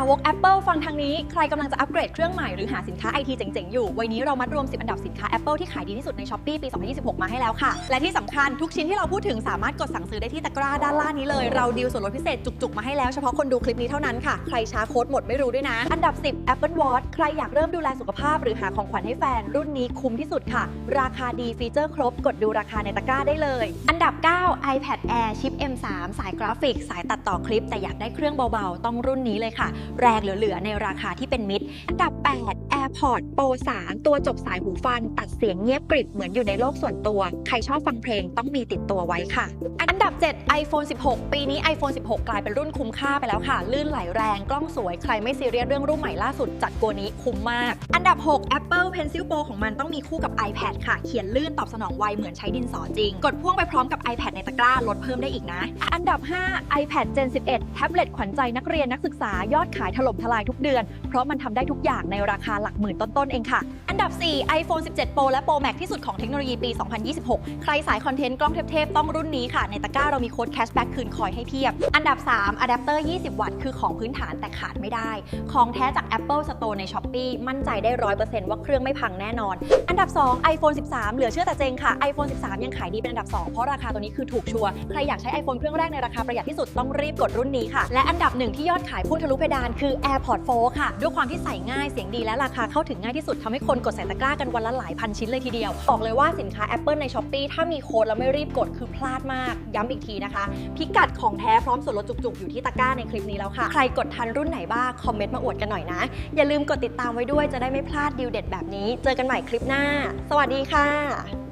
าวก Apple ฟังทางนี้ ใครกำลังจะอัปเกรดเครื่องใหม่หรือหาสินค้าไอทีเจ๋ง ๆ อยู่ วันนี้เรามัดรวม 10 อันดับสินค้า Apple ที่ขายดีที่สุดใน s h อ p e e ปี 2026 มาให้แล้วค่ะ และที่สำคัญทุกชิ้นที่เราพูดถึงสามารถกดสั่งซื้อได้ที่ตะกร้าด้านล่างนี้เลย เราดีลส่วนลดพิเศษจุก ๆ มาให้แล้วเฉพาะคนดูคลิปนี้เท่านั้นค่ะ ใครช้าโค้ดหมดไม่รู้ด้วยนะ อันดับ 10 Apple Watch ใครอยากเริ่มดูแลสุขภาพ หรือหาของขวัญให้แฟน รุ่นนี้คุ้มที่สุดค่ะ ราคาดีฟีเจอร์ครบ กดดูราคาในตะกร้าได้เลย อันดับ 9 iPad Air ชิป M3 สายกราฟิก สายตัดต่อคลิป แต่อยากได้เครื่องเบาๆ ต้องรุ่นนี้เลยค่ะแรงเหลือๆ ในราคาที่เป็นมิตรอันดับ 8 AirPods Pro 3 ตัวจบสายหูฟัน ตัดเสียงเงียบกริบเหมือนอยู่ในโลกส่วนตัว ใครชอบฟังเพลงต้องมีติดตัวไว้ค่ะ อันดับ 7 iPhone 16 ปีนี้ iPhone 16 กลายเป็นรุ่นคุ้มค่าไปแล้วค่ะ ลื่นไหลแรงกล้องสวย ใครไม่ซีเรียสเรื่องรูปใหม่ล่าสุดจัดโกนี้คุ้มมาก อันดับ 6 Apple Pencil Pro ของมันต้องมีคู่กับ iPad ค่ะ เขียนลื่นตอบสนองไวเหมือนใช้ดินสอจริง กดพ่วงไปพร้อมกับ iPad ในตะกร้าลดเพิ่มได้อีกนะ อันดับ 5 iPad Gen 11 แท็บเล็ตขวัญใจนักเรียนนักศึกษายอดขายถล่มทลายทุกเดือน เพราะมันทำได้ทุกอย่างในราคาหลักหมื่นต้นๆ เองค่ะ อันดับ 4 iPhone 17 Pro และ Pro Max ที่สุดของเทคโนโลยีปี 2026 ใครสายคอนเทนต์กล้องเทพๆ ต้องรุ่นนี้ค่ะ ในตะกร้าเรามีโค้ดแคชแบ็กคืนคอยให้เพียบ อันดับ 3อะแดปเตอร์ 20 วัตต์คือของพื้นฐานแต่ขาดไม่ได้ ของแท้จาก Apple Store ใน Shopee มั่นใจได้ 100%ว่าเครื่องไม่พังแน่นอน อันดับ 2 iPhone 13 เหลือเชื่อแต่เจงค่ะ iPhone 13 ยังขายดีเป็นอันดับ 2 เพราะราคาตัวนี้คือถูกชัวร์ใครอยากใช้ iPhone เครื่องแรกในราคาประหยัดที่สุดต้องรีบกดรุ่นนี้ค่ะและอันดับหนึ่งที่ยอดขายพุ่งทะลุเพดานคือ AirPods 4ค่ะ ด้วยความที่ใส่ง่ายเสียงดีและราคาเข้าถึงง่ายที่สุดทำให้คนกดใส่ตะกร้ากันวันละหลายพันชิ้นเลยทีเดียว บอกเลยว่าสินค้า Apple ใน Shopee ถ้ามีโค้ดแล้วไม่รีบกดคือพลาดมาก ย้ำอีกทีนะคะ พิกัดของแท้พร้อมส่วนลดจุกๆ อยู่ที่ตะกร้าในคลิปนี้แล้วค่ะ ใครกดทันรุ่นไหนบ้างคอมเมนต์มาอวดกันหน่อยนะ อย่าลืมกดติดตามไว้ด้วยจะได้ไม่พลาดดีลเด็ดแบบนี้ เจอกันใหม่คลิปหน้า สวัสดีค่ะ